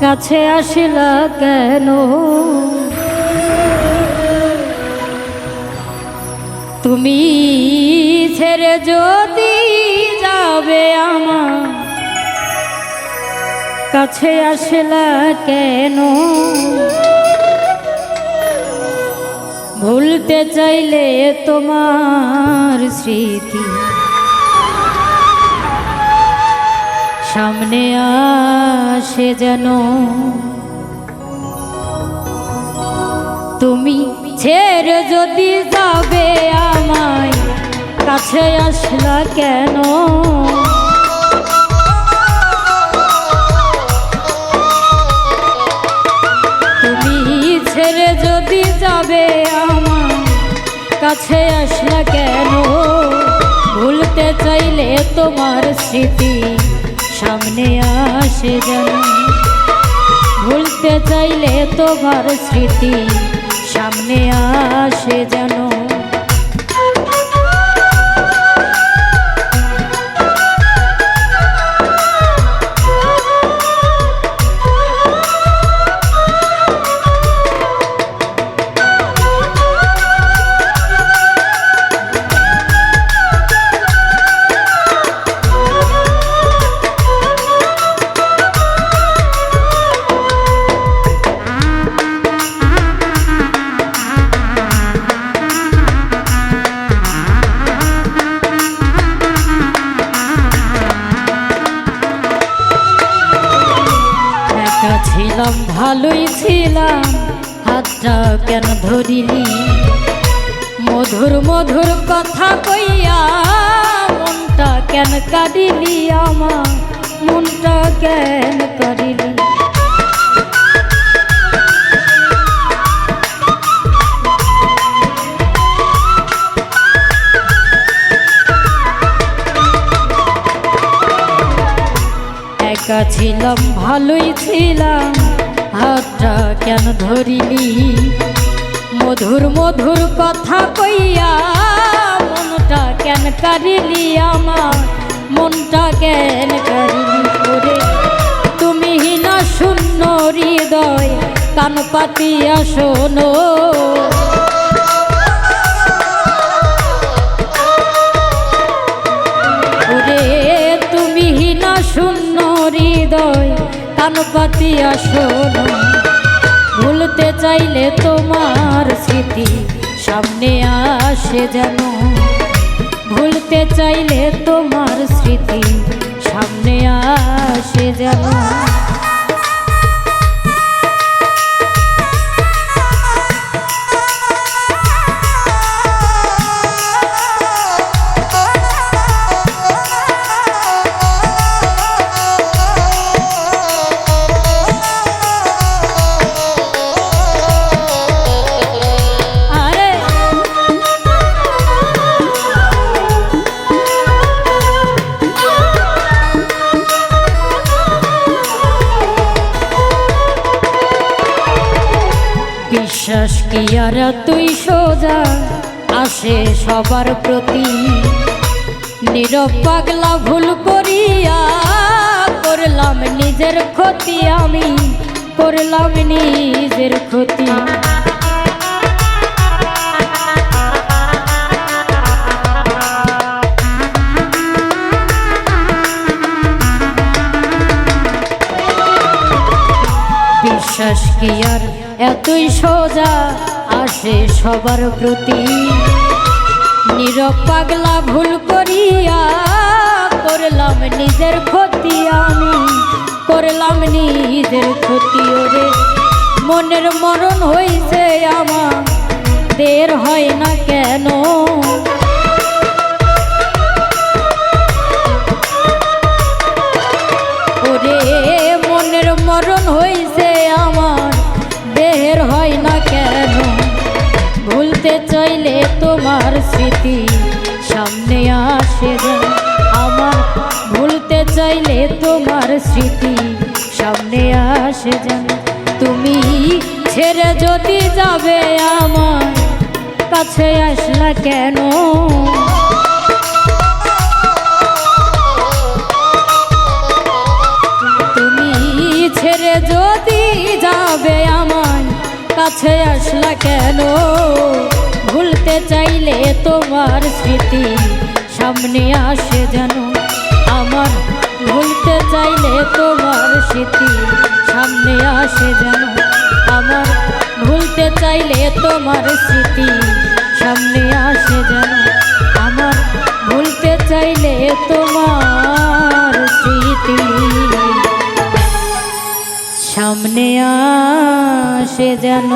কাছে আসিলা কেন? তুমি ছেড়ে যদি যাবে আমার, কাছে আসিলা কেন? ভুলতে চাইলে তোমার স্মৃতি সামনে আসে যেন। তুমি ছেড়ে যদি যাবে আমায়, কাছে আসলা কেন? তুমি ছেড়ে যদি যাবে আমার কাছে আসলা কেন? ভুলতে চাইলে তোমার স্মৃতি সামনে আসে যেন। ভুলতে চাইলে তোমার স্মৃতি সামনে আসে যেন। ছিলাম ভালোই ছিলাম, হাতটা কেন ধরিলি? মধুর মধুর কথা কইয়া মনটা কেন কাঁদিলি আমার? মনটা কেন কাঁদিলি? ছিলাম, ভালোই ছিলাম হাতটা কেন ধরিলি? মধুর মধুর কথা কইয়া মনটা কেন কারিলি আমার? মনটা কেন কারিলি করে তুমি না শূন্য হৃদয়, কান পাতিয়া শোনো। তুমি না শূন্য হৃদয় কান পাতিয়া ভুলতে চাইলে তোমার স্মৃতি সামনে আসে যেন। ভুলতে চাইলে তোমার স্মৃতি সামনে আসে যেন। আর তুই সোজা আসে সবার প্রতি। নীরব পাগলা ভুল করিয়া করলাম নিজের ক্ষতি আমি, করলাম নিজের ক্ষতি। কি আর এতই সোজা আসে সবার প্রতি? নীরব পাগলা ভুল করিয়া করলাম নিজের ক্ষতি আমি, করলাম নিজের ক্ষতি ওরে। মনের মরণ হইছে আমার দের হয় না কেন? ওরে, মনের মরণ দেহের হয় না কেন? ভুলতে চাইলে তোমার স্মৃতি সামনে আসে আমার ভুলতে চাইলে তোমার স্মৃতি সামনে আসে যেন তুমি ছেড়ে যদি যাবে আমার কাছে আসলা কেন? কাছে আসলা কেন? ভুলতে চাইলে তোমার স্মৃতি সামনে আসে যেন। আমার ভুলতে চাইলে তোমার স্মৃতি সামনে আসে যেন। আমার ভুলতে চাইলে তোমার স্মৃতি সামনে আসে যেন। আমার ভুলতে চাইলে তোমার সামনে আসে যেন